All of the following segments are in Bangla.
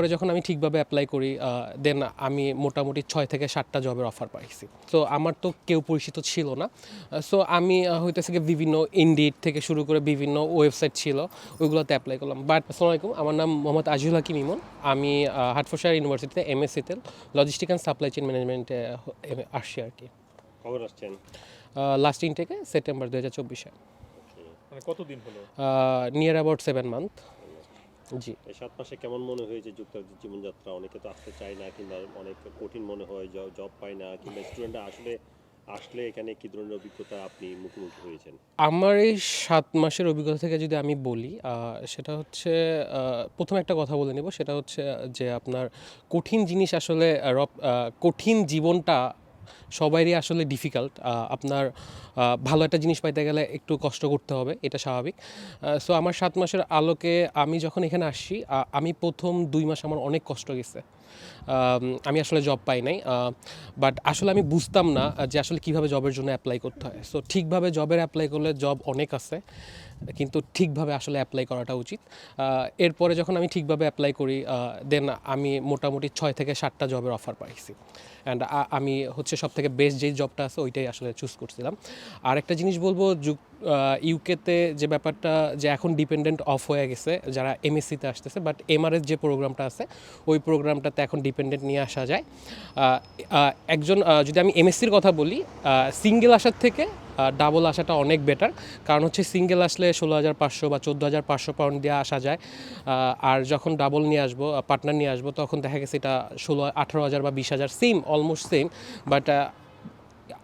পরে যখন আমি ঠিকভাবে অ্যাপ্লাই করি দেন আমি মোটামুটি ছয় থেকে সাতটা জবের অফার পাইছি। তো আমার তো কেউ পরিচিত ছিল না। সো আমি হইতেছে কি বিভিন্ন ইন্ডিড থেকে শুরু করে বিভিন্ন ওয়েবসাইট ছিল ওইগুলোতে অ্যাপ্লাই করলাম। বাট আসসালামু আলাইকুম আমার নাম মোহাম্মদ আজিউল হাকিম ইমন। আমি হাটফোশার ইউনিভার্সিটিতে এম এস এমএসসিতে লজিস্টিক অ্যান্ড সাপ্লাই চেন ম্যানেজমেন্টে আসছি আর কি। কখন আসছেন? লাস্ট ইনটেকে সেপ্টেম্বর দু হাজার চব্বিশে। মানে কতদিন হলো? নিয়ার অ্যাবাউট সেভেন মান্থ জি। এই সাত মাসে কেমন মনে হয়েছে যুক্তরাজ্যের জীবনযাত্রা? অনেকে তো আসতে চায় না কিংবা অনেক কঠিন মনে হয় জব পায় না কিংবা স্টুডেন্টরা আসলে আসলে এখানে কি ধরনের অভিজ্ঞতা আপনি মুখোমুখি হয়েছেন? আমার এই সাত মাসের অভিজ্ঞতা থেকে যদি আমি বলি সেটা হচ্ছে প্রথমে একটা কথা বলে নেব। সেটা হচ্ছে যে আপনার কঠিন জিনিস আসলে রপ- কঠিন জীবনটা সবারই আসলে ডিফিকাল্ট আপনার ভালো একটা জিনিস পাইতে গেলে একটু কষ্ট করতে হবে, এটা স্বাভাবিক। সো আমার সাত মাসের আলোকে আমি যখন এখানে আসছি আমি প্রথম দুই মাস আমার অনেক কষ্ট গেছে। আমি আসলে জব পাই নাই বাট আসলে আমি বুঝতাম না যে আসলে কীভাবে জবের জন্য অ্যাপ্লাই করতে হয়। সো ঠিকভাবে জবের অ্যাপ্লাই করলে জব অনেক আছে কিন্তু ঠিকভাবে আসলে অ্যাপ্লাই করাটা উচিত। এরপরে যখন আমি ঠিকভাবে অ্যাপ্লাই করি দেন আমি মোটামুটি ছয় থেকে সাতটা জবের অফার পাইছি। অ্যান্ড আমি হচ্ছে সব থেকে বেস্ট যেই জবটা আছে, ওইটাই আসলে চুজ করছিলাম। আর একটা জিনিস বলব, যুগ ইউকেতে যে ব্যাপারটা, যে এখন ডিপেন্ডেন্ট অফ হয়ে গেছে, যারা এমএসসিতে আসতেছে বাট এমআরএস যে প্রোগ্রামটা আছে, ওই প্রোগ্রামটাতে এখন ডিপেন্ডেন্ট নিয়ে আসা যায়। একজন যদি আমি এমএসসির কথা বলি সিঙ্গেল আসার থেকে ডাবল আসাটা অনেক বেটার কারণ হচ্ছে সিঙ্গেল আসলে ষোলো হাজার পাঁচশো বা চোদ্দ হাজার পাঁচশো পাউন্ড দিয়ে আসা যায়। আর যখন ডাবল নিয়ে আসব পার্টনার নিয়ে আসব, তখন দেখা গেছে এটা ষোলো, আঠারো হাজার বা বিশ হাজার সেম অলমোস্ট সেম বাট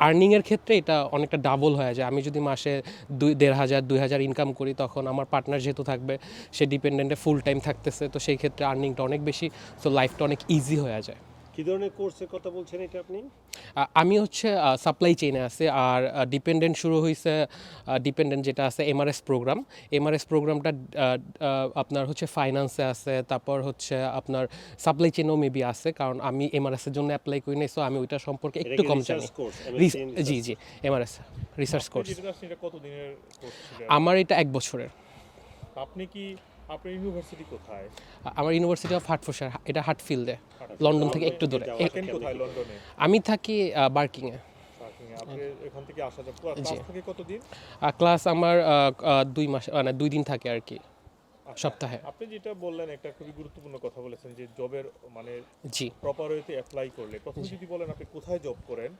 আর্নিংয়ের ক্ষেত্রে এটা অনেকটা ডাবল হয়ে যায়। আমি যদি মাসে দুই, দেড় হাজার, দুই হাজার ইনকাম করি, তখন আমার পার্টনার যেহেতু থাকবে, সে ডিপেন্ডেন্টে ফুল টাইম থাকতেছে। তো সেই ক্ষেত্রে আর্নিংটা অনেক বেশি। তো লাইফটা অনেক ইজি হয়ে যায়। কি ধরনের কোর্সের কথা বলছেন এটা আপনি? আমি হচ্ছে সাপ্লাই চেইনে আছে আর ডিপেন্ডেন্ট শুরু হয়েছে ডিপেন্ডেন্ট যেটা আছে এমআরএস প্রোগ্রাম এমআরএস প্রোগ্রামটা আপনার হচ্ছে ফাইন্যান্সে আছে তারপর হচ্ছে আপনার সাপ্লাই চেইনও মেবি আছে কারণ আমি এমআরএস এর জন্য অ্যাপ্লাই করি নাই সো আমি ওইটা সম্পর্কে একটু কম জানি। জি জি এমআরএস রিসার্চ কোর্স আমার এটা এক বছরের। আপনি কি আপনার ইউনিভার্সিটি কোথায়? আমার ইউনিভার্সিটি অফ হার্টফোর্ডশায়ার এটা হার্টফিল্ডে লন্ডন থেকে একটু দূরে। কোথায়? লন্ডনে আমি থাকি বার্কিংয়ে ক্লাস কতদিন? ক্লাস আমার দুই মাস মানে দুই দিন থাকে আর কি সপ্তাহে। আপনি যেটা বললেন একটা খুবই গুরুত্বপূর্ণ কথা বলেছেন যে জবের মানে জি। প্রপার ওয়েতে অ্যাপ্লাই করলে। প্রথমে যদি বলেন আপনি কোথায় জব করেন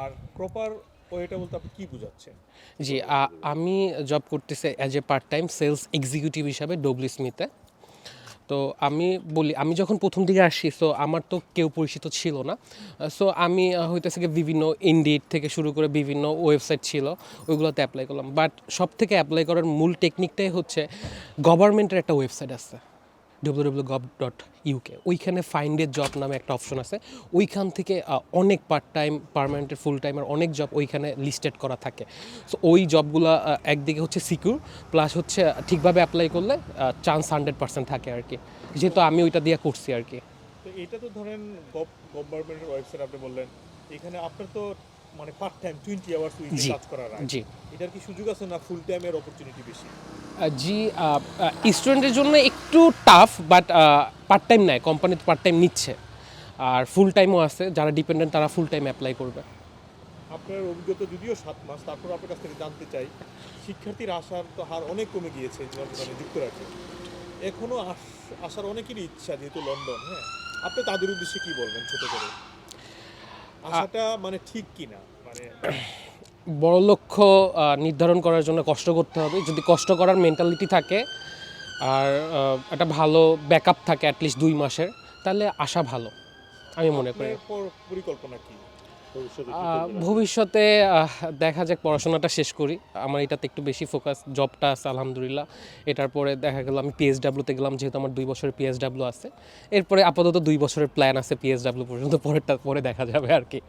আর প্রপার ওয়েটা বলতে আপনি কি বুঝাচ্ছেন? জি আমি জব করতেছি as a part time sales executive হিসাবে ডব্লিউ স্মিথে তো আমি বলি, আমি যখন প্রথম দিকে আসি সো আমার তো কেউ পরিচিত ছিল না। সো আমি হইতেছে কি বিভিন্ন ইন্ডিড থেকে শুরু করে বিভিন্ন ওয়েবসাইট ছিল, ওইগুলোতে অ্যাপ্লাই করলাম। বাট সব থেকে অ্যাপ্লাই করার মূল টেকনিকটাই হচ্ছে গভর্নমেন্টের একটা ওয়েবসাইট আছে। ডব্লিউ গভ ডট ইউকে ওইখানে ফাইন্ডের জব নামে একটা অপশন আছে। ওইখান থেকে অনেক পার্ট টাইম পারমানেন্টের ফুল টাইমের অনেক জব ওইখানে লিস্টেড করা থাকে। সো ওই জবগুলো একদিকে হচ্ছে সিকিউর প্লাস হচ্ছে ঠিকভাবে অ্যাপ্লাই করলে চান্স হান্ড্রেড পার্সেন্ট থাকে আর কি। যেহেতু আমি ওইটা দিয়ে করছি আর কি। এটা তো ধরেন গভর্নমেন্টের ওয়েবসাইট আপনি বললেন। এখানে আপনার তো মানে পার্ট টাইম টোয়েন্টি আওয়ার্স উইকে। কাজ করার জি। এটার কি সুযোগ আছে না ফুল টাইমের অপরচুনিটি বেশি জি স্টুডেন্টের জন্য একটু টাফ বাট পার্ট টাইম নেয় কোম্পানি পার্ট টাইম নিচ্ছে। আর ফুল টাইমও আছে যারা ডিপেন্ডেন্ট তারা ফুল টাইম অ্যাপ্লাই করবে। আপনার অভিজ্ঞতা যদিও সাত মাস তারপর আপনার কাছ থেকে জানতে চাই শিক্ষার্থীর আসার তো হার অনেক কমে গিয়েছে মানে যুক্তরাজ্যে। এখনও আস- আসার অনেকেরই ইচ্ছা যেহেতু লন্ডন হ্যাঁ? আপনি তাদের উদ্দেশ্যে কি বলবেন ছোট করে? আসাটা মানে ঠিক কি না মানে বড় লক্ষ্য নির্ধারণ করার জন্য কষ্ট করতে হবে। যদি কষ্ট করার মেন্টালিটি থাকে আর একটা ভালো ব্যাকআপ থাকে অ্যাটলিস্ট দুই মাসের তাহলে আসা ভালো আমি মনে করি। পরিকল্পনা কি? ভবিষ্যতে দেখা যাক পড়াশোনাটা শেষ করি। আমার এটাতে একটু বেশি ফোকাস জবটা আছে আলহামদুলিল্লাহ। এটার পরে দেখা গেল আমি পিএসডাব্লিউতে গেলাম যেহেতু আমার দুই বছরের পিএসডাব্লিউ আছে। এরপরে আপাতত দুই বছরের প্ল্যান আছে পিএসডাব্লিউ পর্যন্ত পরেরটা পরে দেখা যাবে আর কি।